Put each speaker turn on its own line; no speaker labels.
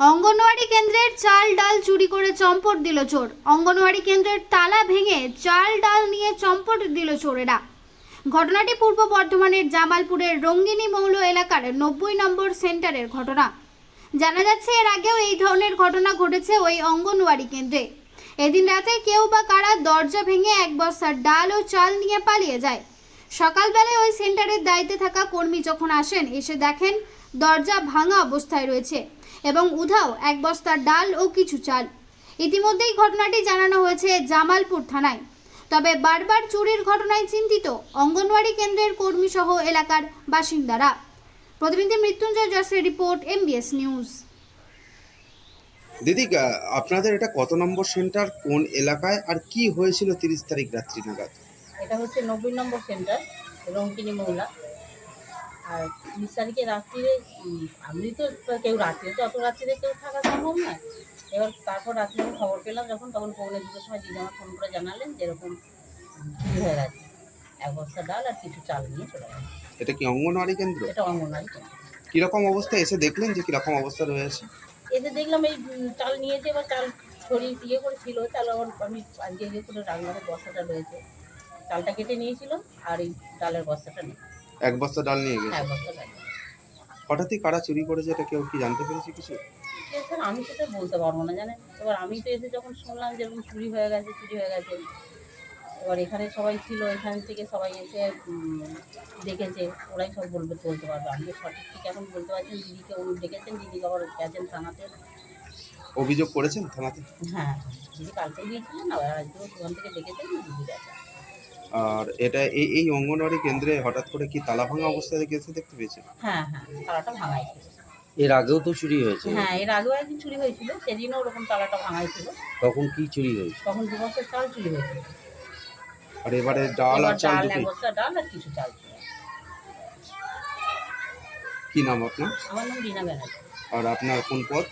অঙ্গনওয়াড়ি কেন্দ্রের চাল ডাল চুরি করে চম্পট দিল চোর। অঙ্গনওয়াড়ি কেন্দ্রের তালা ভেঙে চাল ডাল নিয়ে চম্পট দিল চোরেরা। ঘটনাটি পূর্ব বর্ধমানের জামালপুরের রঙ্গিনী মৌল এলাকার নব্বই নম্বর সেন্টারের ঘটনা। জানা যাচ্ছে, এর আগেও এই ধরনের ঘটনা ঘটেছে ওই অঙ্গনওয়াড়ি কেন্দ্রে। এদিন রাতে কেউ বা কারা দরজা ভেঙে এক বস্তা ডাল ও চাল নিয়ে পালিয়ে যায়। সকালবেলায় ওই সেন্টারের দায়িত্বে থাকা কর্মী যখন আসেন, এসে দেখেন দরজা ভাঙা অবস্থায় রয়েছে। এবং উধাও এক বস্তা ডাল ও কিছু চাল। ইতিমধ্যেই ঘটনাটি জানানো হয়েছে জামালপুর থানায়। তবে বারবার চুরির ঘটনায় চিন্তিত অঙ্গনওয়াড়ি কেন্দ্রের কর্মী সহ এলাকার বাসিন্দারা। প্রতিনিধি মৃত্যুঞ্জয় যশের রিপোর্ট এমবিএস নিউজ
দিদি আপনাদের এটা কত নম্বর সেন্টার কোন এলাকায় আর কি হয়েছিল তিরিশ তারিখ রাত্রি নাগাদ?
এটা হচ্ছে নব্বই নম্বর সেন্টার রঙ্কিনী মৌলা। আর তিরিশ তারিখে রাত্রিরে আমি তো কেউ রাত্রে তো অত রাত্রিরে কেউ থাকা সম্ভব নয়। এবার তারপর রাত্রে আমি খবর পেলাম যখন তখন পৌনে দুটোর সময় দিদি আমার ফোন করে জানালেন যে এরকম উম, চুরি হয়ে গেছে। এক বস্তা ডাল আর কিছু চাল নিয়ে চলে গেছে।
এটা কি অঙ্গনওয়াড়ি কেন্দ্র?
এটা অঙ্গনওয়াড়ি কেন্দ্র।
কীরকম অবস্থা? এসে দেখলেন যে কীরকম অবস্থা রয়েছে?
এসে দেখলাম এই চাল নিয়েছে এবার চাল ছড়িয়ে ইয়ে করেছিল চাল আবার আমি আজকে ইয়ে করে এই বস্তাটা রয়েছে। চালটা কেটে নিয়েছিল আর এই ডালের বস্তাটা নেই
এক বস্তা ডাল নিয়ে গেছে।
হ্যাঁ বস্তা ডাল।
হঠাৎই কারা চুরি করেছে এটা কেউ কি জানতে পেরেছে কিছু?
আমি সেটা বলতে পারব না জানেন? এবার আমি তো এসে যখন শুনলাম যে এরকম চুরি হয়ে গেছে চুরি হয়ে গেছে এবার এখানে সবাই ছিল এখান থেকে সবাই এসে উম, দেখেছে ওরাই সব বলবে বলতে পারবে। আমি তো সঠিক ঠিক এখন বলতে পারছেন দিদিকে উনি ডেকেছেন দিদি আবার গেছেন থানাতে।
অভিযোগ করেছেন থানাতে?
হ্যাঁ দিদি কালকে গিয়েছিলেন আবার আজকেও সেখান থেকে ডেকেছেন দিদি গেছে
আর এটা এই এই অঙ্গনওয়াড়ি কেন্দ্রে হঠাৎ করে কি তালা ভাঙা অবস্থায় গেছে দেখতে পেয়েছেন
হ্যাঁ হ্যাঁ তালাটা ভাঙাই
এর আগেও তো চুরি হয়েছে?
হ্যাঁ এর আগেও একদিন চুরি হয়েছিল সেদিনও ওরকম তালাটা ভাঙাই ছিল।
তখন কি চুরি হয়েছে?
তখন দু বছর চাল চুরি হয়েছিল
আর এবারে ডাল আর চাল দুটোই?
ডাল আর কিছু চাল ছিল।
কি নাম আপনার?
আমার নাম রীনা ব্যানার্জি
আর আপনার কোন পদ?